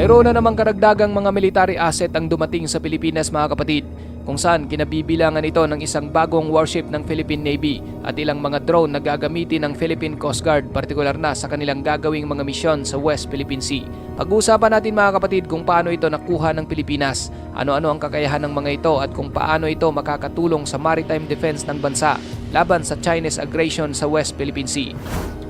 Mayroon na namang karagdagang mga military asset ang dumating sa Pilipinas mga kapatid kung saan kinabibilangan ito ng isang bagong warship ng Philippine Navy at ilang mga drone na gagamitin ng Philippine Coast Guard partikular na sa kanilang gagawing mga misyon sa West Philippine Sea. Pag-uusapan natin mga kapatid kung paano ito nakuha ng Pilipinas, ano-ano ang kakayahan ng mga ito at kung paano ito makakatulong sa maritime defense ng bansa laban sa Chinese aggression sa West Philippine Sea.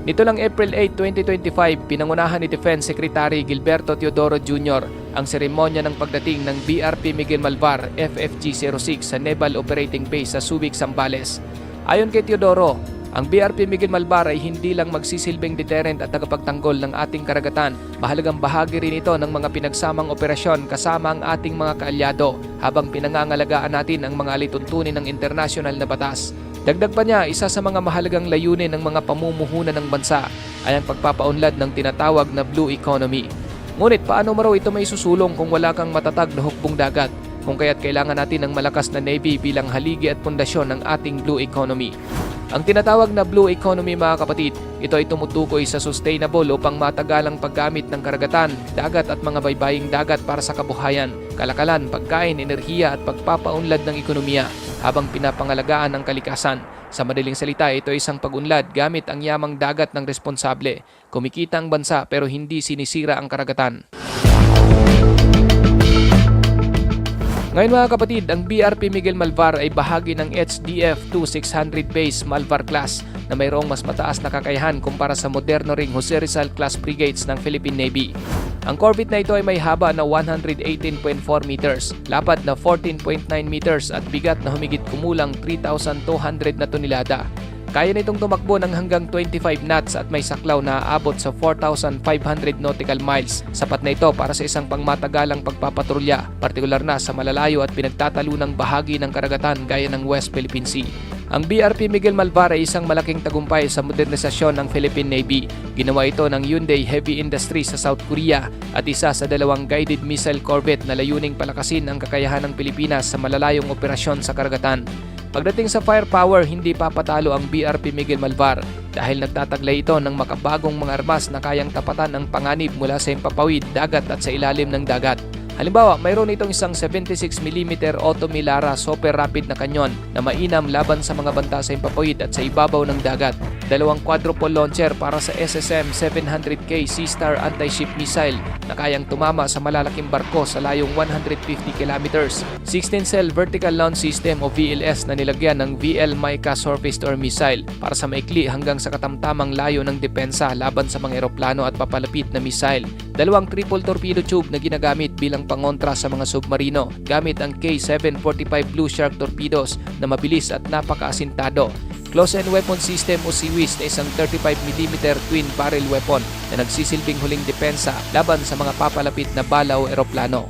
Nito lang April 8, 2025, pinangunahan ni Defense Secretary Gilberto Teodoro Jr. ang seremonya ng pagdating ng BRP Miguel Malvar FFG-06 sa Naval Operating Base sa Subic, Zambales. Ayon kay Teodoro, ang BRP Miguel Malvar ay hindi lang magsisilbing deterrent at tagapagtanggol ng ating karagatan, mahalagang bahagi rin ito ng mga pinagsamang operasyon kasama ang ating mga kaalyado habang pinangangalagaan natin ang mga alituntunin ng internasyonal na batas. Dagdag pa niya, isa sa mga mahalagang layunin ng mga pamumuhunan ng bansa ay ang pagpapaunlad ng tinatawag na blue economy. Ngunit paano mo raw ito may susulong kung wala kang matatag na hukbong dagat? Kung kaya't kailangan natin ng malakas na Navy bilang haligi at pundasyon ng ating blue economy. Ang tinatawag na blue economy mga kapatid, ito ay tumutukoy sa sustainable upang matagalang paggamit ng karagatan, dagat at mga baybaying dagat para sa kabuhayan, kalakalan, pagkain, enerhiya at pagpapaunlad ng ekonomiya habang pinapangalagaan ang kalikasan. Sa madaling salita, ito ay isang pag-unlad gamit ang yamang dagat ng responsable. Kumikita ang bansa pero hindi sinisira ang karagatan. Ngayon mga kapatid, ang BRP Miguel Malvar ay bahagi ng HDF 2600 base Malvar class na mayroong mas mataas na kakayahan kumpara sa moderno ring Jose Rizal class frigates ng Philippine Navy. Ang Corvette na ito ay may haba na 118.4 meters, lapad na 14.9 meters at bigat na humigit kumulang 3,200 na tonelada. Kaya nitong tumakbo ng hanggang 25 knots at may saklaw na aabot sa 4,500 nautical miles. Sapat na ito para sa isang pangmatagalang pagpapatrolya, partikular na sa malalayo at pinagtatalunang bahagi ng karagatan gaya ng West Philippine Sea. Ang BRP Miguel Malvar ay isang malaking tagumpay sa modernisasyon ng Philippine Navy. Ginawa ito ng Hyundai Heavy Industries sa South Korea at isa sa dalawang guided missile corvette na layuning palakasin ang kakayahan ng Pilipinas sa malalayong operasyon sa karagatan. Pagdating sa firepower, hindi papatalo ang BRP Miguel Malvar dahil nagtataglay ito ng makabagong mga armas na kayang tapatan ang panganib mula sa impapawid, dagat at sa ilalim ng dagat. Halimbawa, mayroon itong isang 76mm Auto Milara super rapid na kanyon na mainam laban sa mga banta sa impapawid at sa ibabaw ng dagat. Dalawang quadruple launcher para sa SSM 700K Sea-Star anti-ship missile na kayang tumama sa malalaking barko sa layong 150 kilometers. 16-cell vertical launch system o VLS na nilagyan ng VL Mica surface-to-air missile para sa maikli hanggang sa katamtamang layo ng depensa laban sa mga eroplano at papalapit na missile. Dalawang triple torpedo tube na ginagamit bilang pangontra sa mga submarino gamit ang K745 Blue Shark torpedoes na mabilis at napakaasintado. Close-end weapon system o CWIS na isang 35mm twin barrel weapon na nagsisilbing huling depensa laban sa mga papalapit na bala o eroplano.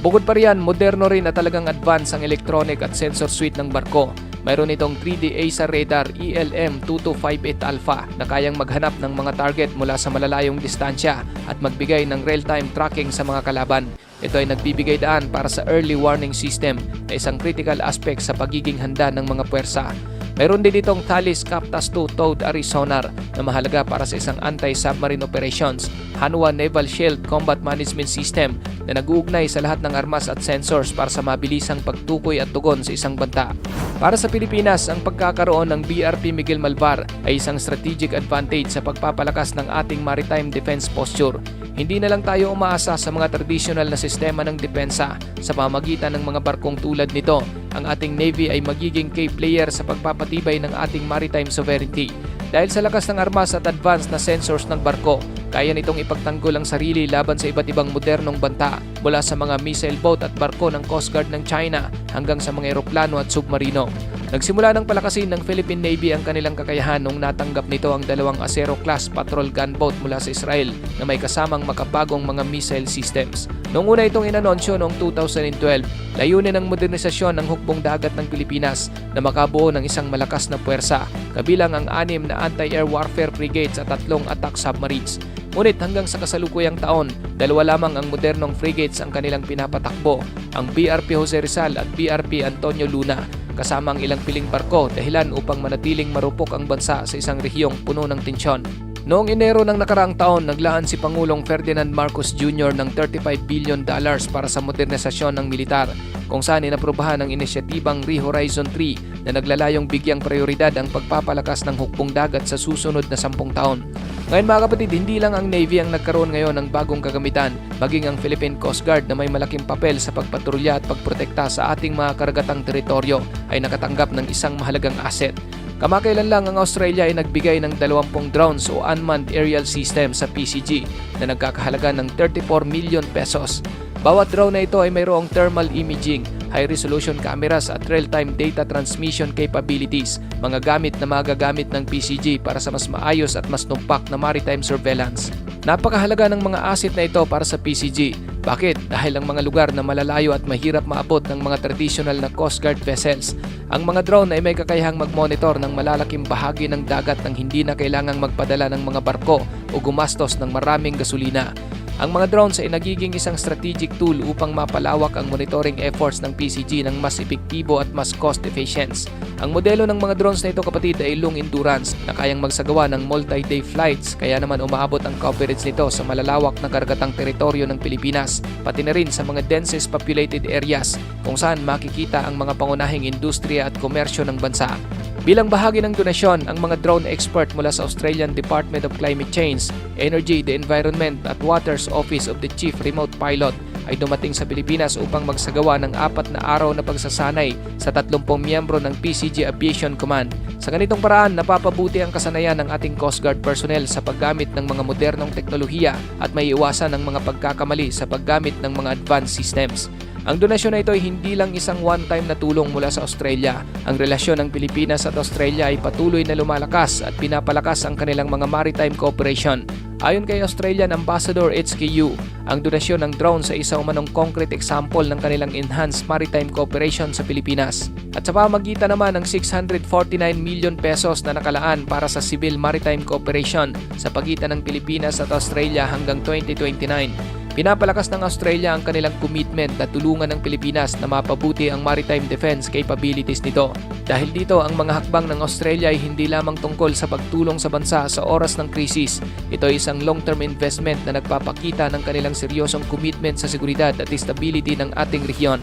Bukod pa riyan, moderno rin na talagang advance ang electronic at sensor suite ng barko. Mayroon itong 3D ASA radar E ELM2258 Alpha na kayang maghanap ng mga target mula sa malalayong distansya at magbigay ng real-time tracking sa mga kalaban. Ito ay nagbibigay daan para sa early warning system na isang critical aspect sa pagiging handa ng mga puwersa. Mayroon din itong Thales Captas 2 Towed Array Sonar na mahalaga para sa isang anti-submarine operations, Hanwha Naval Shield Combat Management System na nag-uugnay sa lahat ng armas at sensors para sa mabilisang pagtukoy at tugon sa isang banta. Para sa Pilipinas, ang pagkakaroon ng BRP Miguel Malvar ay isang strategic advantage sa pagpapalakas ng ating maritime defense posture. Hindi na lang tayo umaasa sa mga traditional na sistema ng depensa sa pamagitan ng mga barkong tulad nito. Ang ating Navy ay magiging key player sa pagpapatibay ng ating maritime sovereignty. Dahil sa lakas ng armas at advanced na sensors ng barko, kaya nitong ipagtanggol ang sarili laban sa iba't ibang modernong banta mula sa mga missile boat at barko ng Coast Guard ng China hanggang sa mga eroplano at submarino. Nagsimula ng palakasin ng Philippine Navy ang kanilang kakayahan nung natanggap nito ang dalawang Acero-class patrol gunboat mula sa Israel na may kasamang makabagong mga missile systems. Noong una itong inansyo noong 2012, layunin ng modernisasyon ng hukbong dagat ng Pilipinas na makabuo ng isang malakas na puwersa, kabilang ang anim na anti-air warfare frigates at tatlong attack submarines. Ngunit hanggang sa kasalukuyang taon, dalawa lamang ang modernong frigates ang kanilang pinapatakbo, ang BRP Jose Rizal at BRP Antonio Luna, kasama ang ilang piling barko dahilan upang manatiling marupok ang bansa sa isang rehiyong puno ng tensyon. Noong Enero ng nakaraang taon, naglaan si Pangulong Ferdinand Marcos Jr. ng 35 billion dollars para sa modernisasyon ng militar, kung saan inaprubahan ang inisyatibang Re-Horizon 3 na naglalayong bigyang prioridad ang pagpapalakas ng hukbong dagat sa susunod na 10 taon. Ngayon mga kapatid, hindi lang ang Navy ang nagkaroon ngayon ng bagong kagamitan, maging ang Philippine Coast Guard na may malaking papel sa pagpatrolya at pagprotekta sa ating mga karagatang teritoryo ay nakatanggap ng isang mahalagang asset. Kamakailan lang ang Australia ay nagbigay ng 20 drones o unmanned aerial system sa PCG na nagkakahalaga ng 34 million pesos. Bawat drone na ito ay mayroong thermal imaging, high-resolution cameras at real-time data transmission capabilities, mga gamit na magagamit ng PCG para sa mas maayos at mas numpak na maritime surveillance. Napakahalaga ng mga asset na ito para sa PCG. Bakit? Dahil ang mga lugar na malalayo at mahirap maabot ng mga traditional na Coast Guard vessels. Ang mga drone ay may kakayahang mag-monitor ng malalaking bahagi ng dagat nang hindi na kailangang magpadala ng mga barko o gumastos ng maraming gasolina. Ang mga drones ay nagiging isang strategic tool upang mapalawak ang monitoring efforts ng PCG ng mas epektibo at mas cost efficient. Ang modelo ng mga drones na ito kapatid ay long endurance na kayang magsagawa ng multi-day flights kaya naman umaabot ang coverage nito sa malalawak na karagatang teritoryo ng Pilipinas pati na rin sa mga densest populated areas kung saan makikita ang mga pangunahing industriya at komersyo ng bansa. Bilang bahagi ng donasyon, ang mga drone expert mula sa Australian Department of Climate Change, Energy, the Environment at Waters Office of the Chief Remote Pilot ay dumating sa Pilipinas upang magsagawa ng apat na araw na pagsasanay sa 30 miyembro ng PCG Aviation Command. Sa ganitong paraan, napapabuti ang kasanayan ng ating Coast Guard personnel sa paggamit ng mga modernong teknolohiya at may iwasan ng mga pagkakamali sa paggamit ng mga advanced systems. Ang donasyon na ito ay hindi lang isang one-time na tulong mula sa Australia. Ang relasyon ng Pilipinas at Australia ay patuloy na lumalakas at pinapalakas ang kanilang mga maritime cooperation. Ayon kay Australian Ambassador HKU, ang donasyon ng drone sa isa umanong concrete example ng kanilang enhanced maritime cooperation sa Pilipinas. At sa pamagitan naman ng 649 million pesos na nakalaan para sa civil maritime cooperation sa pagitan ng Pilipinas at Australia hanggang 2029. Pinapalakas ng Australia ang kanilang commitment na tulungan ng Pilipinas na mapabuti ang maritime defense capabilities nito. Dahil dito, ang mga hakbang ng Australia ay hindi lamang tungkol sa pagtulong sa bansa sa oras ng krisis. Ito ay isang long-term investment na nagpapakita ng kanilang seryosong commitment sa seguridad at stability ng ating rehiyon.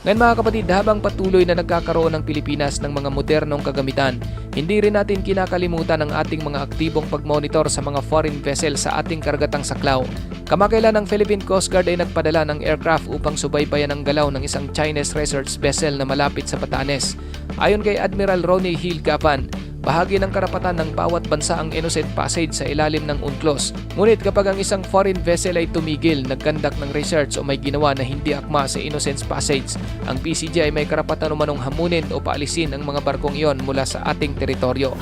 Ngayon mga kapatid, habang patuloy na nagkakaroon ng Pilipinas ng mga modernong kagamitan, hindi rin natin kinakalimutan ang ating mga aktibong pagmonitor sa mga foreign vessel sa ating karagatang saklaw. Kamakailan ang Philippine Coast Guard ay nagpadala ng aircraft upang subaybayan ang galaw ng isang Chinese research vessel na malapit sa Batanes. Ayon kay Admiral Ronnie Hill Gavan, bahagi ng karapatan ng bawat bansa ang innocent passage sa ilalim ng UNCLOS. Ngunit kapag ang isang foreign vessel ay tumigil, nagkandak ng research o may ginawa na hindi akma sa innocent passage, ang PCG ay may karapatan umanong hamunin o paalisin ang mga barkong iyon mula sa ating teritoryo.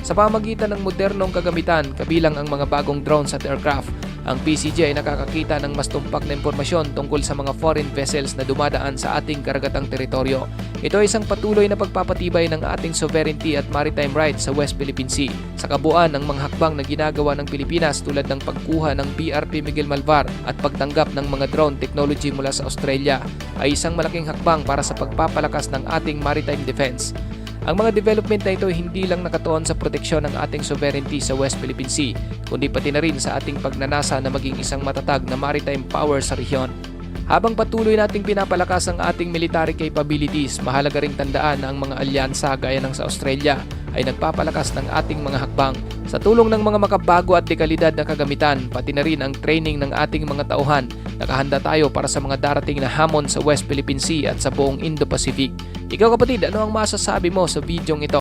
Sa pamagitan ng modernong kagamitan, kabilang ang mga bagong drones at aircraft, ang PCG ay nakakakita ng mas tumpak na impormasyon tungkol sa mga foreign vessels na dumadaan sa ating karagatang teritoryo. Ito ay isang patuloy na pagpapatibay ng ating sovereignty at maritime rights sa West Philippine Sea. Sa kabuuan ng mga hakbang na ginagawa ng Pilipinas tulad ng pagkuha ng BRP Miguel Malvar at pagtanggap ng mga drone technology mula sa Australia ay isang malaking hakbang para sa pagpapalakas ng ating maritime defense. Ang mga development na ito hindi lang nakatuon sa proteksyon ng ating sovereignty sa West Philippine Sea, kundi pati na rin sa ating pagnanasa na maging isang matatag na maritime power sa rehiyon. Habang patuloy nating pinapalakas ang ating military capabilities, mahalaga ring tandaan na ang mga alyansa gaya ng sa Australia ay nagpapalakas ng ating mga hakbang. Sa tulong ng mga makabago at dekalidad na kagamitan, pati na rin ang training ng ating mga tauhan, nakahanda tayo para sa mga darating na hamon sa West Philippine Sea at sa buong Indo-Pacific. Ikaw kapatid, ano ang masasabi mo sa bidyong ito?